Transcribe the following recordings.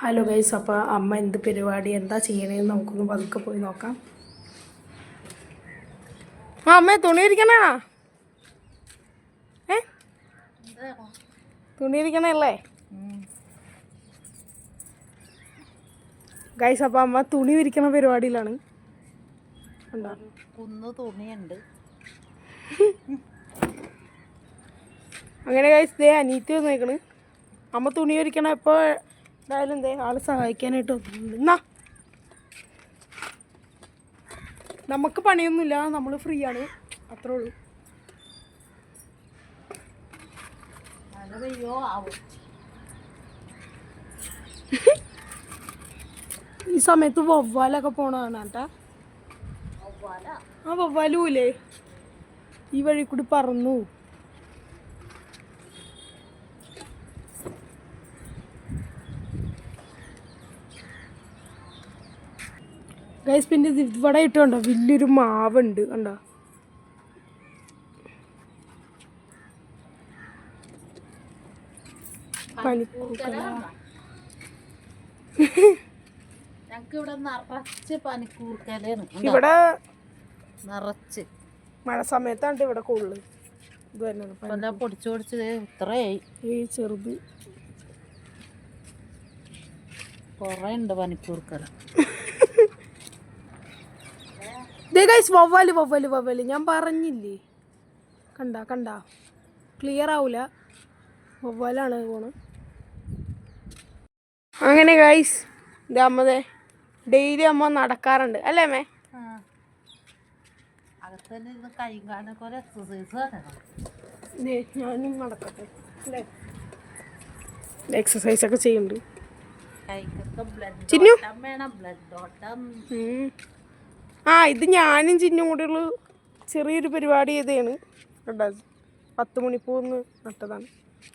Hello guys അപ്പോൾ അമ്മ എന്ത് പരിപാടി എന്താ ചെയ്യണേന്ന് നമുക്കൊന്ന് പതുക്കെ പോയി നോക്കാം. ആ അമ്മ തുണി ഇരിക്കണ? ഏ? തുണി ഇരിക്കണല്ലേ ഗൈസ് അപ്പോൾ അമ്മ തുണി വിരിക്കണ പരിപാടിയിലാണ്. കുന്ന് തുണിയുണ്ട്. അങ്ങനെ ഗൈസ് ദേ അനീത്തി വന്നേക്കണ്. അമ്മ തുണി വിരിക്കണ ഇപ്പോൾ എന്തായാലും ദേ ആളെ സഹായിക്കാനായിട്ട് എന്നാ നമുക്ക് പണിയൊന്നുമില്ല. നമ്മൾ ഫ്രീ ആണ്. അത്രേ ഉള്ളൂ. ഈ സമയത്ത് വവ്വാലൊക്കെ പോണതാണ് കേട്ടാ. ആ വവ്വാലൂല്ലേ? ഈ വഴി കൂടി പറന്നു. ഗൈസ് പിന്നെ ഇവിടെ ഇട്ട് കണ്ടോ വലിയൊരു മാവുണ്ട് കണ്ടോ? ഞങ്ങക്ക് ഇവിടെ നിറച്ച് പനിക്കൂർക്കലാണ് കണ്ടോ? ഇവിടെ നിറച്ച്. മഴ സമയത്താണ് ഇവിടെ കൂടുതൽ ഇത് വരുന്നത് പൊടിച്ചു പൊടിച്ച് ദേ ഇത്രയായി. ഈ ചെറുത്. കൊറേ ഉണ്ട് പനിക്കൂർക്കല. ദേ ഗൈസ് വവ്വാൽ വവ്വാൽ വവ്വാൽ. ഞാൻ പറഞ്ഞില്ലേ? കണ്ട കണ്ട. ക്ലിയർ ആവൂല. വവ്വാലാണ് പോണ്. അങ്ങനെ ഗൈസ് ഇത് അമ്മതേ ഡെയിലി അമ്മ നടക്കാറുണ്ട്. അല്ലേ അമ്മേ? ഞാനും നടക്കട്ടെ. അല്ലേ? എക്സസൈസ് ഒക്കെ ചെയ്യുന്നുണ്ട്. ചിന്നു? ബ്ലഡ് ഓട്ടം. ആ ഇത് ഞാനും ചിന്നും കൂടെയുള്ള ചെറിയൊരു പരിപാടി ചെയ്തതാണ് കേട്ടോ പത്ത് മണിപ്പൂന്ന് നട്ടതാണ്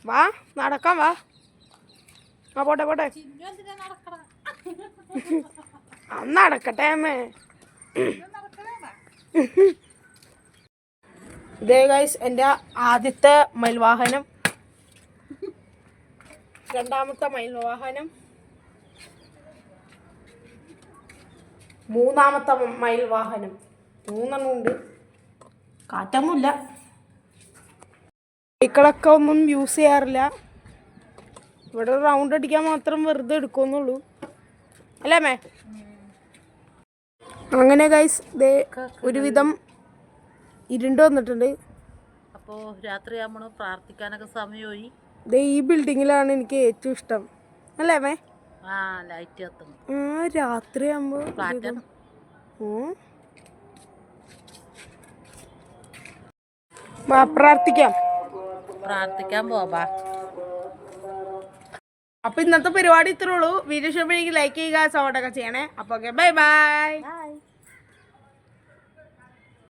വാ നടക്കാം വാ. ആ പോട്ടെ പോട്ടെ. അന്ന് നടക്കട്ടെ അമ്മേ. ഇതേ ഗൈസ് എന്റെ ആദ്യത്തെ മയിൽവാഹനം. രണ്ടാമത്തെ മയിൽവാഹനം. മൂന്നാമത്തെ മയിൽ വാഹനം. മൂന്നെണ്ണം ഉണ്ട്. കാറ്റൊന്നുമില്ല. സൈക്കിളൊക്കെ ഒന്നും യൂസ് ചെയ്യാറില്ല. ഇവിടെ റൗണ്ട് അടിക്കാൻ മാത്രം വെറുതെ എടുക്കുന്നുള്ളൂ. അല്ലേ മേ അങ്ങനെ ഗൈസ് ദേ ഒരുവിധം ഇരുണ്ട് വന്നിട്ടുണ്ട്. അപ്പോൾ രാത്രി നമ്മൾ പ്രാർത്ഥിക്കാനൊക്കെ സമയമായി. ദേ ഈ ബിൽഡിങ്ങിലാണ് എനിക്ക് ഏറ്റവും ഇഷ്ടം. അല്ലേ മേ ആ ലൈറ്റ് കത്തുന്നു ആ രാത്രി ആകുമ്പോൾ ഫ്ലാറ്റാണ് പ്രാർത്ഥിക്കാം. പ്രാർത്ഥിക്കാൻ പോവാ അപ്പൊ ഇന്നത്തെ പരിപാടി ഇത്രേ ഉള്ളൂ. വീഡിയോ ഷോപ്പിലേക്ക് ലൈക്ക് ചെയ്യുക സപ്പോർട്ടൊക്കെ ചെയ്യണേ. അപ്പൊ ഓക്കെ ബൈ ബൈ